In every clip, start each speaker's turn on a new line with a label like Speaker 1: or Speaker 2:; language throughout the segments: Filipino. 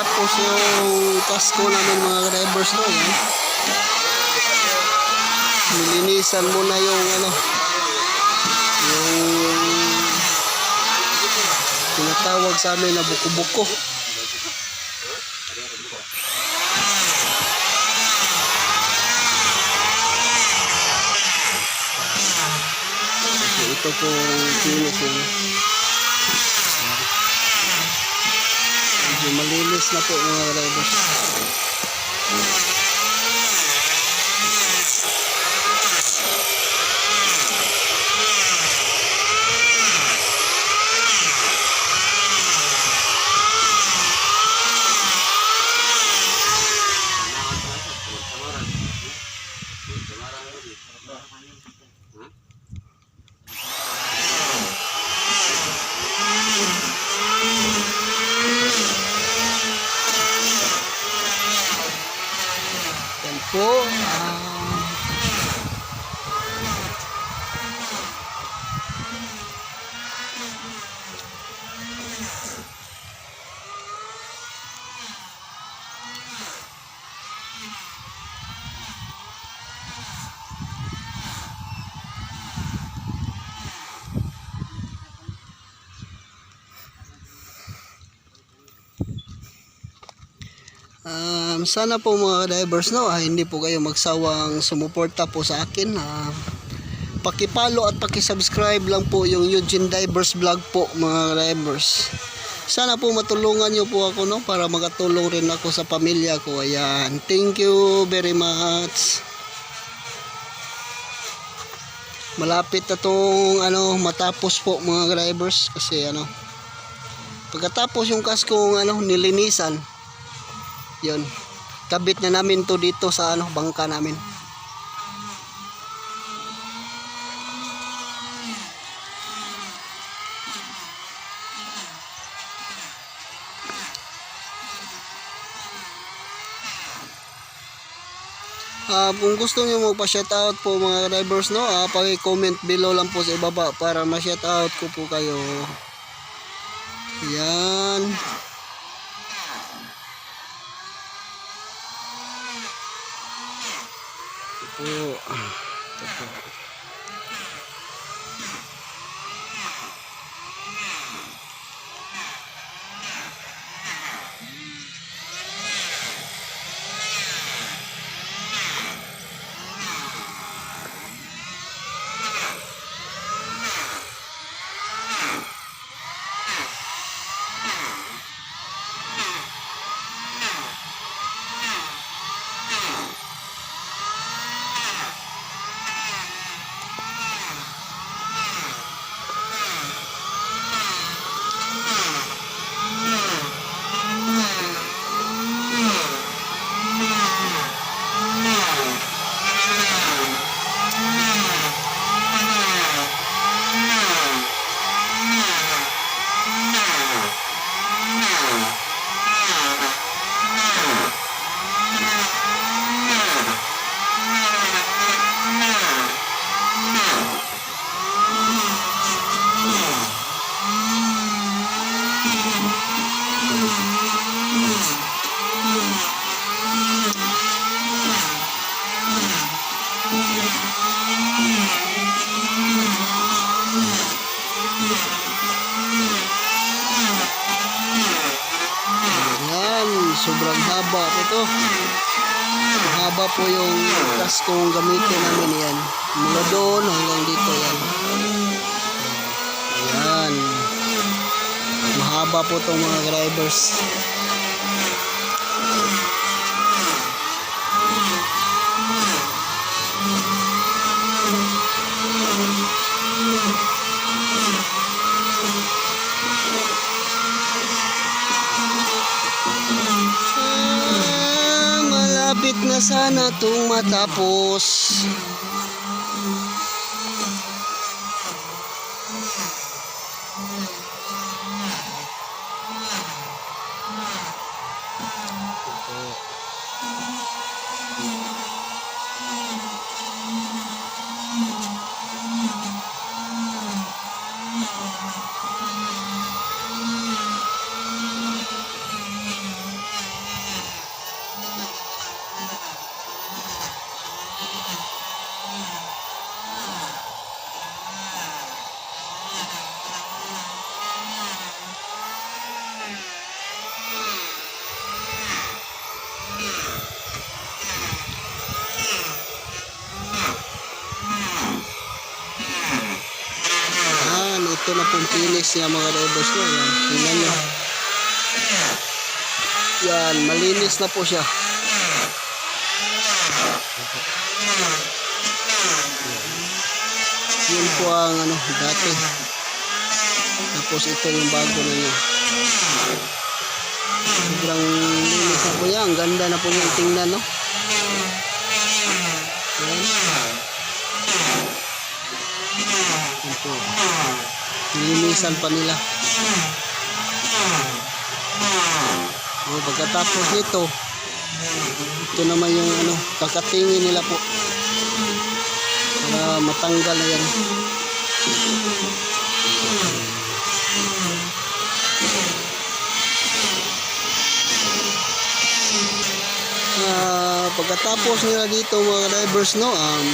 Speaker 1: matapos yung Pasko namin mga drivers no yan nilinisan muna yung ano yung tinatawag sa amin na buko-buko. Ito po kinis yun medyo malinis na po mga drivers yan po ah, Um, sana po mga divers no, ah, hindi po kayo magsawang sumuporta po sa akin. Ah, pakipalo at pakisubscribe lang po yung Eugene Divers Vlog po mga divers. Sana po matulungan niyo po ako no para makatulong rin ako sa pamilya ko. Ayan. Thank you very much. Malapit na tong ano matapos po mga drivers kasi ano pagkatapos yung kaskong ano nilinisan yun. Kabit na namin to dito sa ano, bangka namin. Ah, kung gusto niyo magpa-shoutout po mga drivers no, ah, paki-comment below lang po sa ibaba para ma-shoutout ko po kayo. Po yung kaskong gamitin namin yan. Mula doon hanggang dito yan. Yan. Mahaba po itong mga drivers. na sana itong matapos. Thank you. Ito na pong finish niya mga drivers no. Yan, tingnan nyo. Yan, malinis na po siya. Yun po ang ano, dati. Tapos ito yung bago na niya. Sobrang linis na po yan. Ang ganda na po yung tingnan, no? Yan. Po. Nilinisan pa nila. O, pagkatapos nito, ito naman yung ano, kakatingin nila po. Para matanggal na yan. Ah, pagkatapos nila dito mga drivers no, um,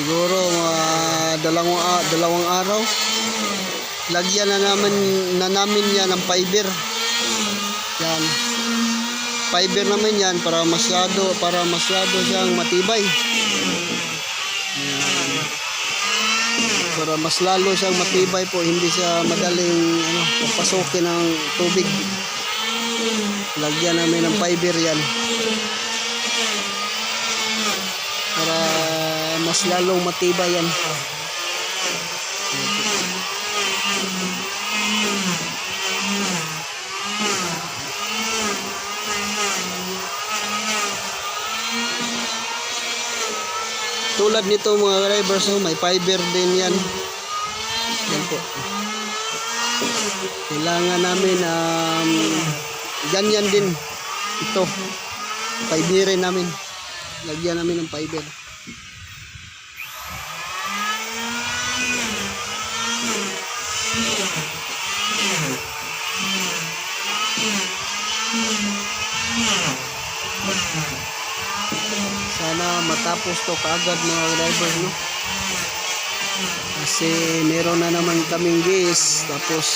Speaker 1: siguro mga dalawang, a- dalawang araw. Lagyan na namin na namin yan ng fiber. Yan. Fiber naman yan para masyado para masyado siyang matibay. Yan. para mas lalo siyang matibay po hindi siya madaling ano, papasukin ng tubig. Lagyan namin ng fiber yan. Para mas lalong matibay yan. Tulad nito mga drivers no, may fiber din yan. Yan po. Kailangan namin um, ganyan din ito. Fiberin namin. Lagyan namin ng fiber sana matapos to kaagad mga driver no? Kasi meron na naman kaming gas tapos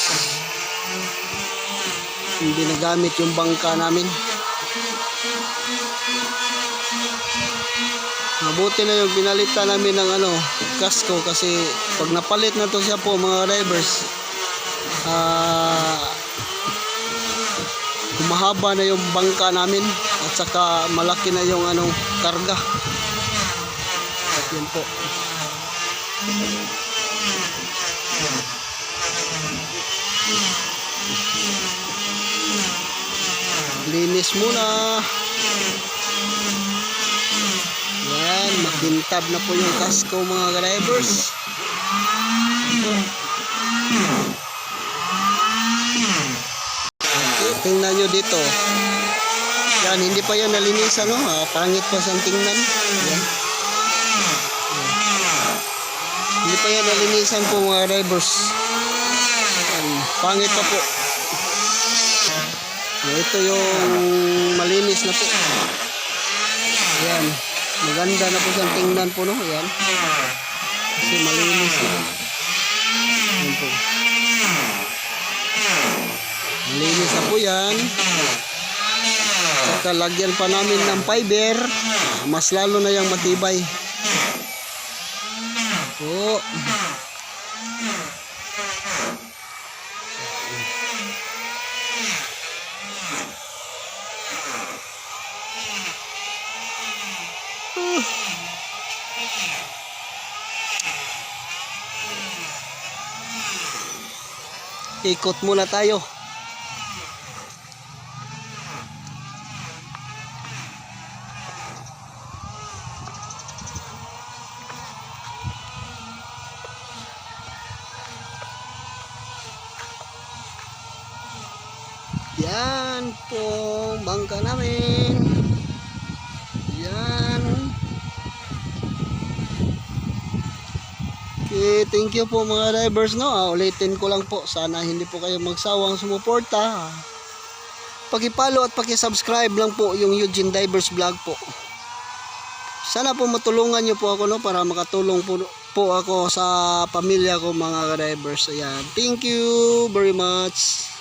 Speaker 1: hindi nagamit yung bangka namin. Mabuti na yung pinalitan namin ng ano kasko kasi pag napalit na to siya po mga drivers ah humahaba na yung bangka namin at saka malaki na yung anong karga yun po. Linis muna. Yan makintab na po yung kasko mga drivers. Tingnan nyo dito. Yan hindi pa yan nalinisan no? Ah, pangit pa siyang tingnan. Yan. hindi pa yan nalinisan po mga drivers yan. pangit pa po ito yung malinis na po yan maganda na po siyang tingnan po no yan kasi malinis na yan po Malinis na po yan. Saka lagyan pa namin ng fiber. Mas lalo na yung matibay. Po. Ikot muna tayo. Yan po bangka namin. Yan. Okay, thank you po mga drivers no. Ah, ulitin ko lang po, sana hindi po kayo magsawang sumuporta. Paki-follow at paki-subscribe lang po yung Eugene Divers Vlog po. Sana po matulungan niyo po ako no para makatulong po, po ako sa pamilya ko mga ka-drivers. Ayan. Thank you very much.